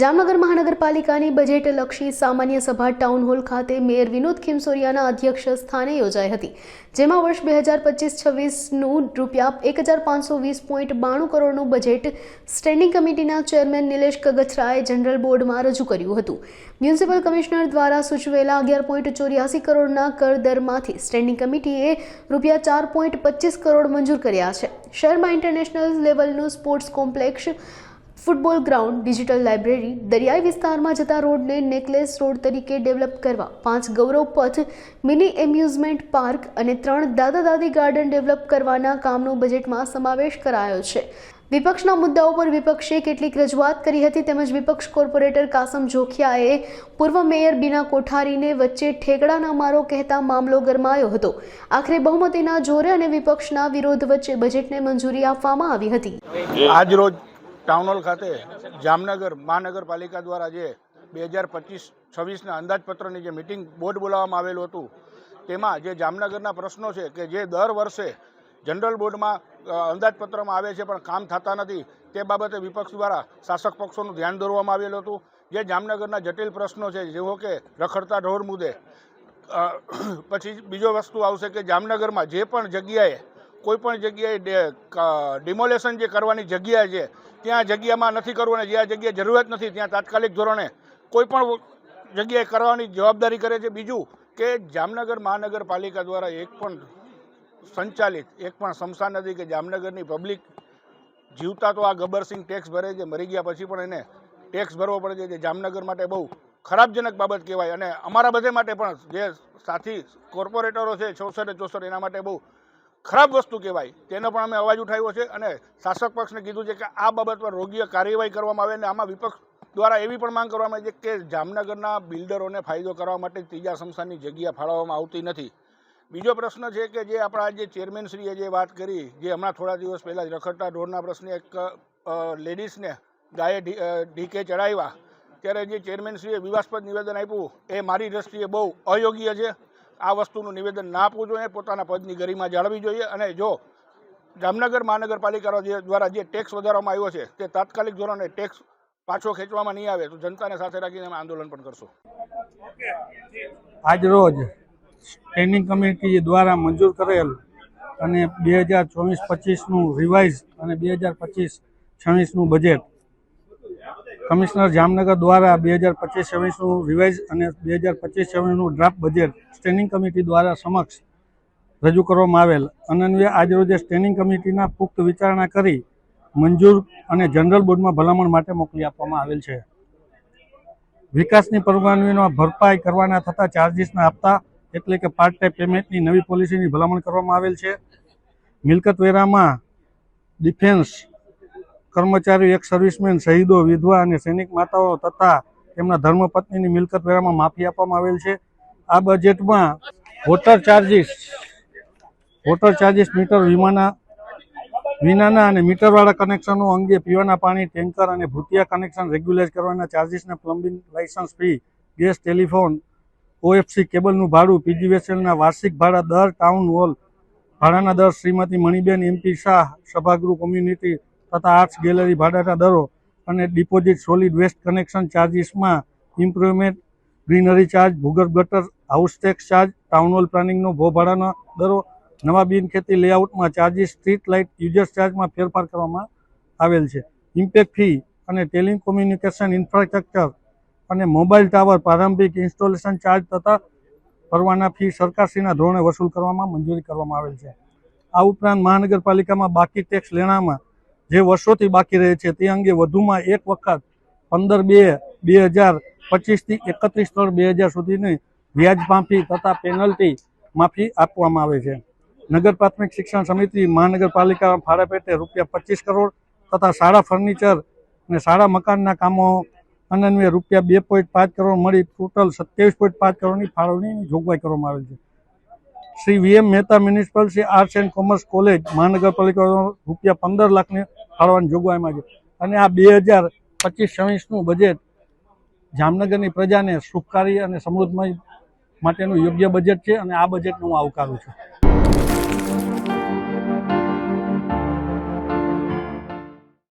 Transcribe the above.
જામનગર મહાનગરપાલિકાની બજેટ લક્ષી સામાન્ય સભા ટાઉન હોલ ખાતે મેયર વિનોદ ખીમસોરિયાના અધ્યક્ષ સ્થાને યોજાઈ હતી, જેમાં વર્ષ બે હજાર પચીસ છવ્વીસનું રૂપિયા એક હજાર પાંચસો વીસ પોઈન્ટ બાણું કરોડનું બજેટ સ્ટેન્ડિંગ કમિટીના ચેરમેન નિલેશ કગથરાએ જનરલ બોર્ડમાં રજૂ કર્યું હતું. મ્યુનિસિપલ કમિશનર દ્વારા સૂચવેલા અગિયાર પોઈન્ટ ચોર્યાસી કરોડના કર દરમાંથી સ્ટેન્ડિંગ કમિટીએ રૂપિયા ચાર પોઈન્ટ પચીસ કરોડ મંજૂર કર્યા છે. શહેરમાં international લેવલનું sports complex football ground, digital library, દરિયાઈ વિસ્તારમાં જતા રોડને નેકલેસ રોડ તરીકે ડેવલપ કરવા, પાંચ ગૌરવ પથ, મિની એમ્યુઝમેન્ટ પાર્ક અને ત્રણ દાદા દાદી ગાર્ડન ડેવલપ કરવાના કામનો બજેટમાં સમાવેશ કરાયો છે. વિપક્ષના મુદ્દાઓ પર વિપક્ષે કેટલીક રજૂઆત કરી હતી, તેમજ વિપક્ષ કોર્પોરેટર કાસમ જોખિયાએ પૂર્વ મેયર બીના કોઠારીને વચ્ચે ઠેકડાના મારો કહેતા મામલો ગરમાયો હતો. આખરે બહુમતીના જોરે અને વિપક્ષના વિરોધ વચ્ચે બજેટને મંજૂરી આપવામાં આવી હતી. આજરોજ ટાઉન હોલ ખાતે જામનગર મહાનગરપાલિકા દ્વારા જે બે હજાર પચીસ છવ્વીસના અંદાજપત્રની જે મિટિંગ બોર્ડ બોલાવવામાં આવેલું હતું, તેમાં જે જામનગરના પ્રશ્નો છે કે જે દર વર્ષે જનરલ બોર્ડમાં અંદાજપત્રમાં આવે છે પણ કામ થતા નથી, તે બાબતે વિપક્ષ દ્વારા શાસક પક્ષોનું ધ્યાન દોરવામાં આવેલું હતું. જે જામનગરના જટિલ પ્રશ્નો છે, જેવો કે રખડતા ઢોર મુદ્દે પછી બીજો વસ્તુ આવશે કે જામનગરમાં જે પણ જગ્યાએ, કોઈ પણ જગ્યાએ ડિમોલેશન જે કરવાની જગ્યા છે ત્યાં જગ્યામાં નથી કરવું અને જ્યાં જગ્યાએ જરૂરિયાત નથી, ત્યાં તાત્કાલિક ધોરણે કોઈ પણ જગ્યાએ કરવાની જવાબદારી કરે છે. બીજું કે જામનગર મહાનગરપાલિકા દ્વારા એક પણ સંચાલિત, એક પણ સંસ્થા નથી કે જામનગરની પબ્લિક જીવતા તો આ ગબ્બરસિંહ ટેક્સ ભરે છે, મરી ગયા પછી પણ એને ટેક્સ ભરવો પડે છે. જે જામનગર માટે બહુ ખરાબજનક બાબત કહેવાય અને અમારા બધે માટે પણ જે સાથી કોર્પોરેટરો છે ચોસઠે ચોસઠ એના માટે બહુ ખરાબ વસ્તુ કહેવાય. તેનો પણ અમે અવાજ ઉઠાવ્યો છે અને શાસક પક્ષને કીધું છે કે આ બાબત પર રોગીય કાર્યવાહી કરવામાં આવે અને આમાં વિપક્ષ દ્વારા એવી પણ માંગ કરવામાં આવી છે કે જામનગરના બિલ્ડરોને ફાયદો કરવા માટે ત્રીજા સંસ્થાની જગ્યા ફાળવવામાં આવતી નથી. બીજો પ્રશ્ન છે કે જે આપણા જે ચેરમેનશ્રીએ જે વાત કરી, જે હમણાં થોડા દિવસ પહેલાં રખડતા ઢોરના પ્રશ્ને એક લેડીઝને ગાયે ઢીકે ચડાવ્યા. ત્યારે જે ચેરમેનશ્રીએ વિવાસ્પદ નિવેદન આપ્યું, એ મારી દ્રષ્ટિએ બહુ અયોગ્ય છે. આ વસ્તુનું નિવેદન ના આપવું જોઈએ, પોતાના પદની ગરિમા જાળવી જોઈએ અને જો જામનગર મહાનગરપાલિકા દ્વારા જે ટેક્સ વધારવામાં આવ્યો છે, તે તાત્કાલિક ધોરણે ટેક્સ પાછો ખેંચવામાં નહીં આવે, તો જનતાને સાથે રાખીને અમે આંદોલન પણ કરશું. આજરોજ સ્ટેન્ડિંગ કમિટી દ્વારા મંજૂર કરેલ અને બે હજાર ચોવીસ પચીસનું રિવાઇઝ અને બે હજાર પચીસ છવ્વીસનું બજેટ કમિશનર જામનગર દ્વારા બે હજાર પચીસ છવ્વીસનું રિવાઇઝ અને બે હજાર પચીસ છવ્વીસનું ડ્રાફ્ટ બજેટ સ્ટેન્ડિંગ કમિટી દ્વારા સમક્ષ રજૂ કરવામાં આવેલ. અનન્વયે આજરોજે સ્ટેન્ડિંગ કમિટીના પુખ્ત વિચારણા કરી મંજૂર અને જનરલ બોર્ડમાં ભલામણ માટે મોકલી આપવામાં આવેલ છે. વિકાસની પરવાનગીનો ભરપાઈ કરવાના થતા ચાર્જિસના આપતા એટલે કે પાર્ટ ટાઈમ પેમેન્ટની નવી પોલિસીની ભલામણ કરવામાં આવેલ છે. મિલકત વેરામાં ડિફેન્સ કર્મચારીઓ એક સર્વિસમેન શહીદો, વિધવા અને સૈનિક માતાઓ તથા તેમના ધર્મપત્નીની મિલકત વેરામાં માફી આપવામાં આવેલ છે. આ બજેટમાં water charges water charges meter વિમાના, વિનાના અને મીટરવાળા કનેક્શનો અંગે પીવાના પાણી, ટેન્કર અને ભૂતિયા કનેક્શન રેગ્યુલાઇઝ કરવાના ચાર્જિસના plumbing license fee gas telephone OFC કેબલનું ભાડું પીજીવીએસએલના વાર્ષિક ભાડા દર ટાઉન હોલ ભાડાના દર, શ્રીમતી મણિબેન એમપી શાહ, સભાગૃહ કોમ્યુનિટી તથા આર્ટ્સ ગેલેરી ભાડાના દરો અને ડિપોઝિટ સોલિડ વેસ્ટ કનેક્શન ચાર્જિસમાં ઇમ્પ્રુવમેન્ટ ગ્રીનરી ચાર્જ ભૂગર્ભ ગટર house tax charge town hall પ્લાનિંગનો ભો ભાડાના દરો, નવા બિનખેતી લેઆઉટમાં ચાર્જિસ સ્ટ્રીટ લાઇટ યુઝર્સ ચાર્જમાં ફેરફાર કરવામાં આવેલ છે. ઇમ્પેક્ટ ફી અને ટેલિકોમ્યુનિકેશન ઇન્ફ્રાસ્ટ્રક્ચર અને મોબાઈલ ટાવર પ્રારંભિક ઇન્સ્ટોલેશન ચાર્જ તથા પરવાના ફી સરકારશ્રીના ધોરણે વસૂલ કરવામાં મંજૂરી કરવામાં આવેલ છે. આ ઉપરાંત મહાનગરપાલિકામાં બાકી ટેક્સ લેણામાં જે વર્ષોથી બાકી રહે છે, તે અંગે વધુમાં એક વખત પંદર બે બે હજાર પચીસથી એકત્રીસ ત્રણ બે હજાર સુધીની વ્યાજ માફી તથા પેનલ્ટી માફી આપવામાં આવે છે. નગર પ્રાથમિક શિક્ષણ સમિતિ મહાનગરપાલિકા ફાળા પેટે રૂપિયા પચીસ કરોડ તથા શાળા ફર્નિચર અને શાળા મકાનના કામો અનન્વે રૂપિયા બે પોઈન્ટ પાંચ કરોડ મળી, ટોટલ સત્યાવીસ પોઈન્ટ પાંચ કરોડની ફાળવણીની જોગવાઈ કરવામાં આવેલ છે. Shri VM Mehta municipal arts and commerce college મહાનગરપાલિકા રૂપિયા પંદર લાખની ફાળવાની જોગવાઈમાં છે અને આ બે હજાર પચીસ છવ્વીસનું બજેટ જામનગરની પ્રજાને સુખકારી અને સમૃદ્ધમય માટેનું યોગ્ય બજેટ છે અને આ બજેટને હું આવકારું છું.